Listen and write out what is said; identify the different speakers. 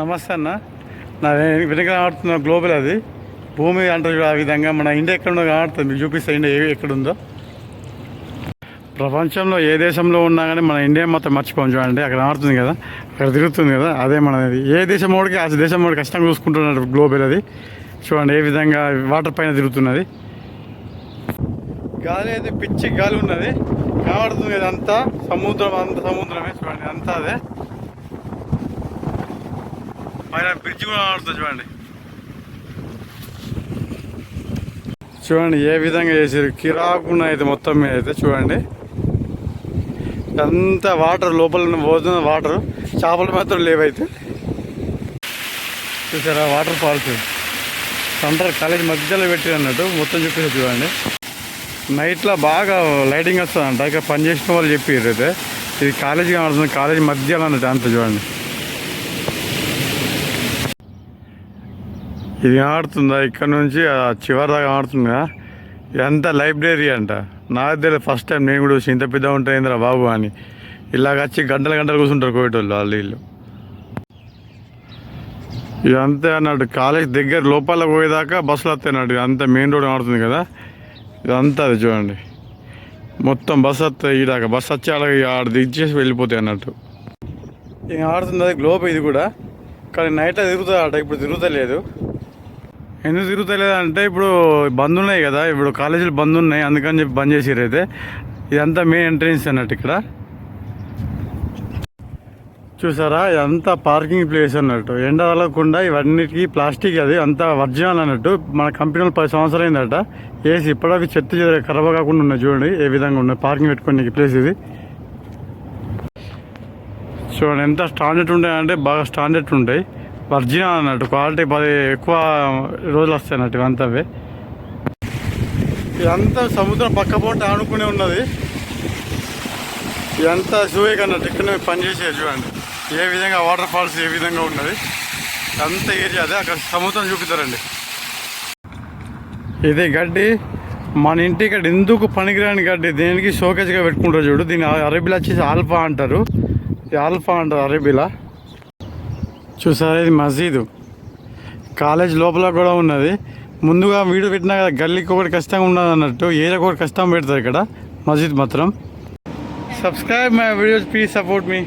Speaker 1: నమస్తే అన్న. నా వెనక ఆడుతున్న గ్లోబల్ అది. భూమి అంటారు ఆ విధంగా. మన ఇండియా ఎక్కడ ఉందో ఆడుతుంది మీకు చూపిస్తే ఇండియా ఎక్కడుందో. ఎక్కడ ఉందో ప్రపంచంలో ఏ దేశంలో ఉన్నా కానీ మన ఇండియా మొత్తం మర్చిపోం చూడండి. అక్కడ ఆడుతుంది కదా. అక్కడ తిరుగుతుంది కదా. అదే మనది. ఏ దేశం వాడికి ఆ దేశం వాడికి కష్టంగా చూసుకుంటున్నాడు గ్లోబల్ అది. చూడండి ఏ విధంగా వాటర్ పైన తిరుగుతున్నది. గాలి అయితే పిచ్చి గాలి ఉన్నది. కనబడుతుంది కదా అంతా. సముద్రం అంత సముద్రమే చూడండి అంతా అదే. పైన బ్రిడ్జ్ కూడా ఆడుతుంది చూడండి. చూడండి ఏ విధంగా చేసారు కిరాకున్న అయితే మొత్తం మీద అయితే చూడండి. అంతా వాటర్ లోపల పోతున్న వాటర్ చేపలు మాత్రం లేవైతే. చూసారా వాటర్ ఫాల్స్. సెంటర్ కాలేజ్ మధ్యలో పెట్టి అన్నట్టు మొత్తం చూపిస్తారు చూడండి. నైట్లో బాగా లైటింగ్ వస్తుందంట. ఇక పని చేసిన వాళ్ళు చెప్పారు అయితే. ఇది కాలేజీ కనబడుతుంది కాలేజీ మధ్యలో అన్నట్టు అంత చూడండి. ఇది ఆడుతుందా? ఇక్కడ నుంచి చివరి దాకా ఆడుతుందా? ఇదంతా లైబ్రరీ అంట. నాకు తెలియదు ఫస్ట్ టైం నేను కూడా చూసి ఇంత పెద్ద ఉంటాయిందిరా బాబు అని. ఇలాగ వచ్చి గంటలు గంటలు కూర్చుంటారు కోవిటోళ్ళు వాళ్ళు వీళ్ళు. ఇదంతా అన్నట్టు కాలేజ్ దగ్గర లోపల పోయేదాకా బస్సులు వస్తాయి అన్నట్టు ఇదంతా మెయిన్ రోడ్ ఆడుతుంది కదా. ఇదంతా అది చూడండి. మొత్తం బస్సు వస్తాయి ఈ బస్సు వచ్చి అలా ఆడ దిగేసి వెళ్ళిపోతాయి అన్నట్టు. ఇక ఆడుతుంది అది? గ్లోబ్ ఇది కూడా. కానీ నైట్ తిరుగుతుంది ఆట ఇప్పుడు తిరుగుతలేదు. ఎందుకు తిరుగుతలేదు అంటే ఇప్పుడు బంద్ ఉన్నాయి కదా ఇప్పుడు కాలేజీలు బంద్ ఉన్నాయి అందుకని చెప్పి బంద్ చేసిర్రు అయితే. ఇదంతా మెయిన్ ఎంట్రన్స్ అన్నట్టు ఇక్కడ. చూసారా ఇదంతా పార్కింగ్ ప్లేస్ అన్నట్టు. ఎండ తగలకుండా ఇవన్నిటికీ ప్లాస్టిక్ అది అంతా వర్జినల్ అన్నట్టు. మన కంపెనీలో పది సంవత్సరాలు అయిందట. వేసి ఇప్పటికి చెత్త చెదర ఖరాబ్ కాకుండా ఉన్నాయి చూడండి ఏ విధంగా ఉన్నాయి. పార్కింగ్ పెట్టుకునే ప్లేస్ ఇది. చూడండి ఎంత స్టాండర్డ్ ఉంటాయంటే బాగా స్టాండర్డ్ ఉంటాయి వర్జినల్ అన్నట్టు. క్వాలిటీ పది ఎక్కువ రోజులు వస్తాయి అన్నట్టు ఇవంతా ఇదంతా సముద్రం పక్క పొంట ఆనుకునే ఉన్నది. ఇదంతా సూయక్ అన్నట్టు ఇక్కడ పని చూడండి. ఏ విధంగా వాటర్ ఫాల్స్ ఏ విధంగా ఉన్నది. అంత ఏరియా అదే అక్కడ సముద్రం చూపిస్తారండి. ఇది గడ్డి. మన ఇంటి ఇక్కడ ఎందుకు పనికిరాని గడ్డి? దీనికి షోకేజ్గా పెట్టుకుంటారు చూడు. దీని అరబిలా వచ్చేసి ఆల్ఫా అంటారు. ఇది ఆల్ఫా అంటారు అరబిలా. చూసారా ఇది మసీదు. కాలేజ్ లోపల కూడా ఉన్నది. ముందుగా వీడియో పెట్టినా కదా గల్లీకి ఒకటి కష్టంగా ఉన్నది అన్నట్టు ఏరియాకి ఒకటి కష్టం పెడతారు ఇక్కడ. మసీద్ మాత్రం. Subscribe my videos please support me